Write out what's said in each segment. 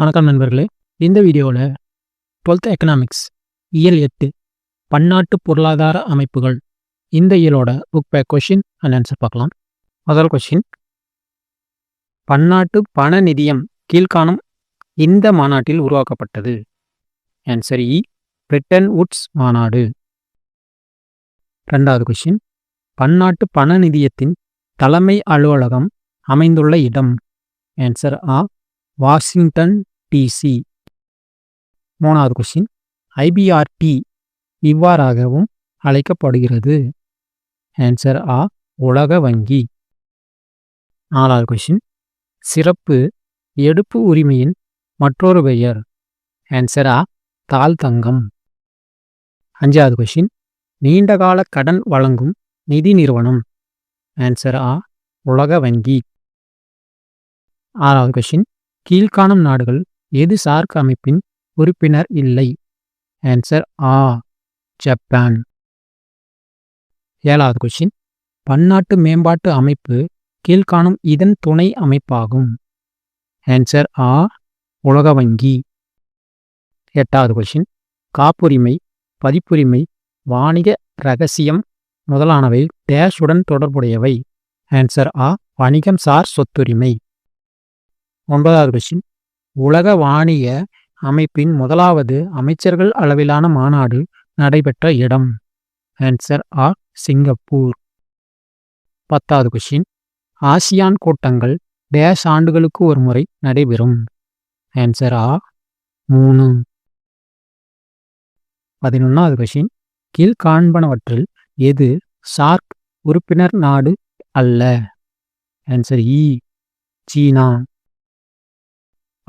வணக்கம் நண்பர்களே. இந்த வீடியோவில் டுவெல்த் எக்கனாமிக்ஸ் இயல் எட்டு பன்னாட்டு பொருளாதார அமைப்புகள் இந்த இயலோட book back question and answer பார்க்கலாம். முதல் கொஷின் பன்னாட்டு பண நிதியம் கீழ்காணும் இந்த மாநாட்டில் உருவாக்கப்பட்டது. ஆன்சர் இ பிரிட்டன் உட்ஸ் மாநாடு. ரெண்டாவது கொஷின் பன்னாட்டு பண நிதியத்தின் தலைமை அலுவலகம் அமைந்துள்ள இடம். ஆன்சர் ஆ வாஷிங்டன் டிசி மூணாவது கொஷின் ஐபிஆர்டி இவ்வாறாகவும் அழைக்கப்படுகிறது. ஆன்சர் ஆ உலக வங்கி. நாலாவது கொஷின் சிறப்பு எடுப்பு உரிமையின் மற்றொரு பெயர். ஆன்சர் ஆ தால் தங்கம். அஞ்சாவது கொஷின் நீண்டகால கடன் வழங்கும் நிதி நிறுவனம். ஆன்சர் ஆ உலக வங்கி. ஆறாவது கொஷின் கீழ்காணும் நாடுகள் எது சார்க் அமைப்பின் உறுப்பினர் இல்லை? ஆன்சர் ஆ ஜப்பான் ஏழாவது கொஷின் பன்னாட்டு மேம்பாட்டு அமைப்பு கீழ்காணும் இதன் துணை அமைப்பாகும். ஆன்சர் ஆ உலக வங்கி. எட்டாவது கொஷின் காப்புரிமை பதிப்புரிமை வாணிக ரகசியம் முதலானவை டேஷுடன் தொடர்புடையவை. ஆன்சர் ஆ வணிகம் சார் சொத்துரிமை. ஒன்பதாவது கொஸ்டின் உலக வாணிய அமைப்பின் முதலாவது அமைச்சர்கள் அளவிலான மாநாடு நடைபெற்ற இடம். ஆன்சர் ஆ சிங்கப்பூர். பத்தாவது கொஷின் ஆசியான் கூட்டங்கள் டேஷ் ஆண்டுகளுக்கு ஒரு முறை நடைபெறும். ஆன்சர் ஆ மூணு. பதினொன்றாவது கொஷின் கீழ்காண்பனவற்றில் எது சார்க் உறுப்பினர் நாடு அல்ல? ஆன்சர் இ e. சீனா.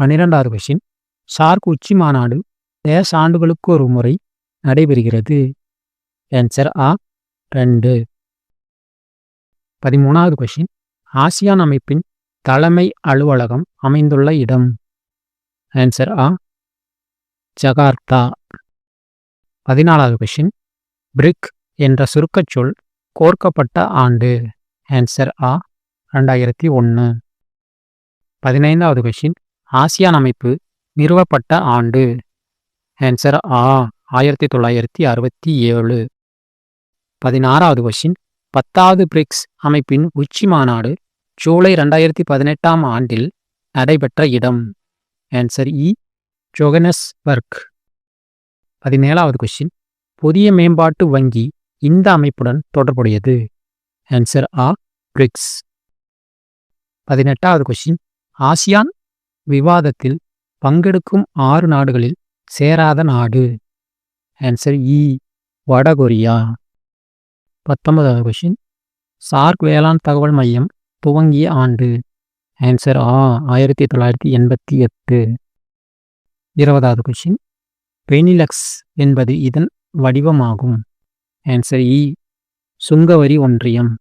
பன்னிரெண்டாவது கொஷின் சார்க் உச்சி மாநாடு தேச ஆண்டுகளுக்கு ஒரு முறை நடைபெறுகிறது. ஆன்சர் ஆ ரெண்டு. பதிமூணாவது கொஷின் ஆசியான் அமைப்பின் தலைமை அலுவலகம் அமைந்துள்ள இடம். ஆன்சர் ஆ ஜகார்த்தா. பதினாலாவது கொஷின் பிரிக் என்ற சுருக்கச் சொல் கோர்க்கப்பட்ட ஆண்டு. ஆன்சர் ஆ ரெண்டாயிரத்தி ஒன்று பதினைந்தாவது கொஷின் ஆசியான் அமைப்பு நிறுவப்பட்ட ஆண்டு. ஆன்சர் ஆ ஆயிரத்தி தொள்ளாயிரத்தி அறுபத்தி ஏழு. பதினாறாவது கொஷின் பத்தாவது பிரிக்ஸ் அமைப்பின் உச்சி மாநாடு ஜூலை ரெண்டாயிரத்தி பதினெட்டாம் ஆண்டில் நடைபெற்ற இடம். ஆன்சர் இ ஜோகனஸ்பர்க் பதினேழாவது கொஷின் புதிய மேம்பாட்டு வங்கி இந்த அமைப்புடன் தொடர்புடையது. ஆன்சர் ஆ பிரிக்ஸ் பதினெட்டாவது கொஷின் ஆசியான் விவாதத்தில் பங்கெடுக்கும் ஆறு நாடுகளில் சேராத நாடு. ஆன்சர் இ e, வடகொரியா. பத்தொன்பதாவது கொஷின் சார்க் வேளாண் தகவல் மையம் துவங்கிய ஆண்டு. ஆன்சர் ஆ ஆயிரத்தி தொள்ளாயிரத்தி எண்பத்தி எட்டு. இருபதாவது கொஷின் பெனிலக்ஸ் என்பது இதன் வடிவமாகும். ஆன்சர் இ e, சுங்கவரி ஒன்றியம்.